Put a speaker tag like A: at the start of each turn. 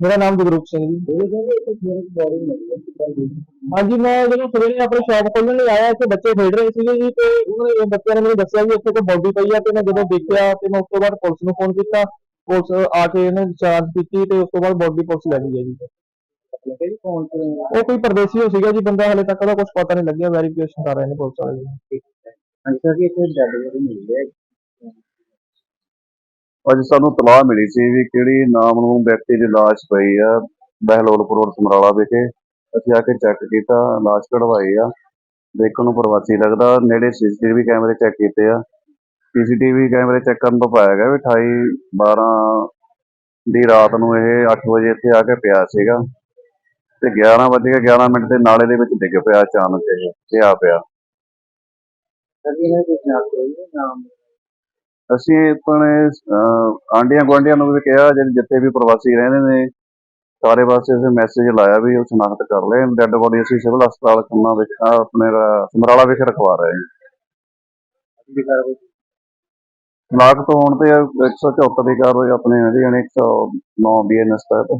A: ਮੇਰਾ ਨਾਮ ਜਗਰੂਪ ਸਿੰਘ ਜੀ ਹਾਂਜੀ ਮੈਂ ਜਦੋਂ ਸਵੇਰੇ ਆਪਣੀ ਸ਼ਾਪ ਖੋਲ੍ਹਣ ਲਈ ਆਇਆ ਇੱਥੇ ਬੱਚੇ ਖੇਡ ਰਹੇ ਸੀਗੇ ਜੀ ਤੇ ਉਹਨਾਂ ਨੇ ਬੱਚਿਆਂ ਨੇ ਮੈਨੂੰ ਦੱਸਿਆ ਵੀ ਇੱਥੇ ਕੋਈ ਬੋਡੀ ਪਈ ਆ ਤੇ ਮੈਂ ਜਦੋਂ ਦੇਖਿਆ ਤੇ ਮੈਂ ਉਸ ਤੋਂ ਬਾਅਦ ਪੁਲਿਸ ਨੂੰ ਫੋਨ ਕੀਤਾ ਪੁਲਿਸ ਆ ਕੇ ਇਹਨੇ ਚਾਰਜ ਕੀਤੀ ਤੇ ਉਸ ਤੋਂ ਬਾਅਦ ਬੋਡੀ ਪੁਲਿਸ ਲੈ ਗਈ ਹੈ ਜੀ ਉਹ ਕੋਈ ਪਰਦੇਸੀ ਹੋ ਸੀਗਾ ਜੀ ਬੰਦਾ ਹਲੇ ਤੱਕ ਉਹਦਾ ਕੁਝ ਪਤਾ ਨਹੀਂ ਲੱਗਿਆ ਵੈਰੀਫਿਕੇਸ਼ਨ ਕਰ ਰਹੇ ਨੇ ਪੁਲਿਸ ਵਾਲੇ ਜੀ
B: ਅੱਜ ਸਾਨੂੰ ਤਲਾਹ ਮਿਲੀ ਸੀ ਵੀ ਕਿਹੜੀ ਨਾਮਲੂਮ ਵਿਅਕਤੀ ਦੀ ਲਾਸ਼ ਪਈ ਆ, ਬਹਿਲੋਲਪੁਰ ਰੋਡ ਸਮਰਾਲਾ ਵਿਖੇ। ਅਸੀਂ ਆ ਕੇ ਚੈੱਕ ਕੀਤਾ, ਲਾਸ਼ ਕਢਵਾਈ ਆ। ਦੇਖਣ ਨੂੰ ਪ੍ਰਵਾਸੀ ਲੱਗਦਾ, ਨੇੜੇ ਸੀਸੀਟੀਵੀ ਕੈਮਰੇ ਚੈੱਕ ਕੀਤੇ ਆ। ਸੀਸੀਟੀਵੀ ਕੈਮਰੇ ਚੈੱਕ ਕਰਨ ਤੋਂ ਪਾਇਆ ਗਿਆ ਵੀ 28 12 ਦੀ ਰਾਤ ਨੂੰ ਇਹ 8 ਵਜੇ ਇੱਥੇ ਆ ਕੇ ਪਿਆ ਸੀਗਾ। ਤੇ 11 ਵਜੇ 11 ਮਿੰਟ ਦੇ ਨਾਲੇ ਦੇ ਵਿੱਚ ਡਿੱਗ ਪਿਆ ਅਚਾਨਕ ਇਹ, ਤੇ ਆ ਪਿਆ। ਅਸੀਂ ਆਪਣੇ ਆਂਢੀਆਂ ਗੁਆਂਢੀਆਂ ਨੂੰ ਵੀ ਕਿਹਾ ਜਿਹੜੇ ਜਿੱਥੇ ਵੀ ਪ੍ਰਵਾਸੀ ਰਹਿੰਦੇ ਨੇ ਸਾਰੇ ਪਾਸੇ ਅਸੀਂ ਮੈਸੇਜ ਲਾਇਆ ਵੀ ਉਹ ਸ਼ਨਾਖਤ ਕਰ ਲੈਣ ਡੈੱਡ ਬੋਡੀ ਅਸੀਂ ਸਿਵਲ ਹਸਪਤਾਲ ਖੰਨਾ ਵਿੱਚ ਅਹ, ਆਪਣੇ ਸਮਰਾਲਾ ਵਿਖੇ ਰਖਵਾ ਰਹੇ ਹਾਂ। ਸ਼ਨਾਖਤ ਹੋਣ ਤੇ 174 ਦੀ ਕਾਰਵਾਈ ਆਪਣੇ ਜਿਹੜੀ 109 ਬੀਐਨਐਸ ਤਹਿਤ।